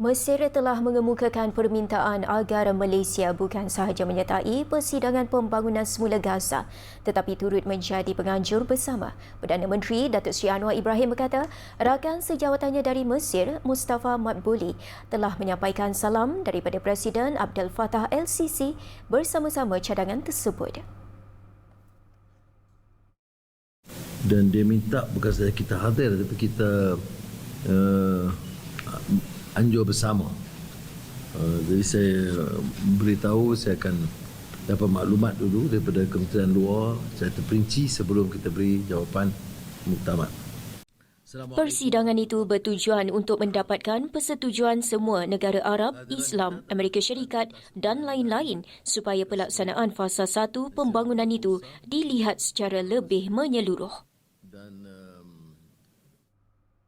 Mesir telah mengemukakan permintaan agar Malaysia bukan sahaja menyertai persidangan pembangunan semula Gaza tetapi turut menjadi penganjur bersama. Perdana Menteri Datuk Seri Anwar Ibrahim berkata, rakan sejawatannya dari Mesir, Mustafa Madbuli, telah menyampaikan salam daripada Presiden Abdel Fattah LCC bersama-sama cadangan tersebut. dan dia minta bukan saja kita hadir tapi kita uh, anjur bersama. Uh, jadi saya beritahu saya akan dapat maklumat dulu daripada Kementerian Luar secara terperinci sebelum kita beri jawapan muktamad. Persidangan itu bertujuan untuk mendapatkan persetujuan semua negara Arab, Islam, Amerika Syarikat dan lain-lain supaya pelaksanaan fasa satu pembangunan itu dilihat secara lebih menyeluruh.